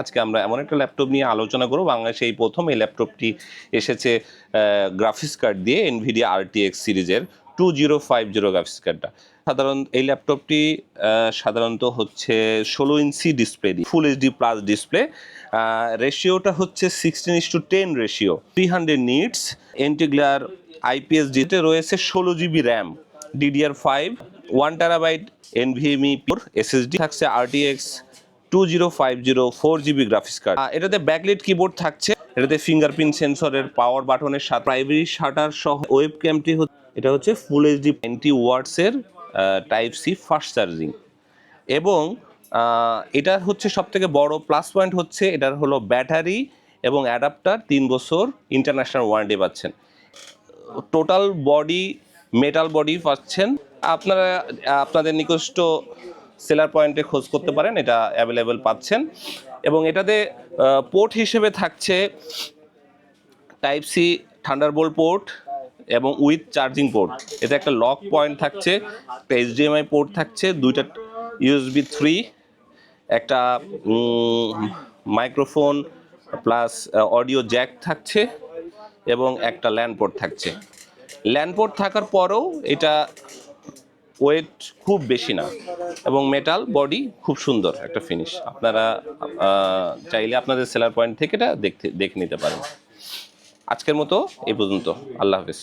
আজকে আমরা এমন একটা ল্যাপটপ নিয়ে আলোচনা করব। বাংলাদেশে এই প্রথম এই ল্যাপটপটি এসেছে গ্রাফিক্স কার্ড দিয়ে এনভিডিয়া আরটিএক্স সিরিজের two zero five zero graphics কার্ডটা সাধারণ এই ল্যাপটপটি সাধারণত হচ্ছে ষোলো ইঞ্চি display full HD plus display রেশিওটা হচ্ছে sixteen is two ten ratio three hundred nits antiglare IPS ডিতে রয়েছে ষোলো GB RAM DDR five one terabyte NVMe SSD থাকছে RTX two zero five zero four GB graphics card এটাতে backlit keyboard থাকছে। এটাতে fingerprint সেন্সরের পাওয়ার বাটনের সাথে প্রাইমারি শাটার সহ ওয়েব ক্যামটি এটা হচ্ছে ফুল এইচডি নাইনটি ওয়াটসের টাইপ সি ফাস্ট চার্জিং এবং এটার হচ্ছে সব থেকে বড় প্লাস পয়েন্ট হচ্ছে এটার হলো ব্যাটারি এবং অ্যাডাপ্টার তিন বছর ইন্টারন্যাশনাল ওয়ারেন্টি পাচ্ছেন। টোটাল বডি মেটাল বডি পাচ্ছেন। আপনারা আপনাদের নিকষ্ট সেলার পয়েন্টে খোঁজ করতে পারেন এটা অ্যাভেলেবেল পাচ্ছেন। এবং এটাতে পোর্ট হিসেবে থাকছে টাইপ সি থান্ডারবোল্ট পোর্ট এবং উইথ চার্জিং পোর্ট এতে একটা লক পয়েন্ট থাকছে একটা এইচডিএমআই পোর্ট থাকছে দুইটা ইউএসবি থ্রি একটা মাইক্রোফোন প্লাস অডিও জ্যাক থাকছে এবং একটা ল্যান্ড পোর্ট থাকছে। ল্যান্ড পোর্ট থাকার পরেও এটা ওয়েট খুব বেশি না এবং মেটাল বডি খুব সুন্দর একটা ফিনিশ আপনারা চাইলে আপনাদের সেলার পয়েন্ট থেকে এটা দেখতে, দেখে নিতে পারেন। আজকের মতো এই পর্যন্ত। আল্লাহ হাফেজ।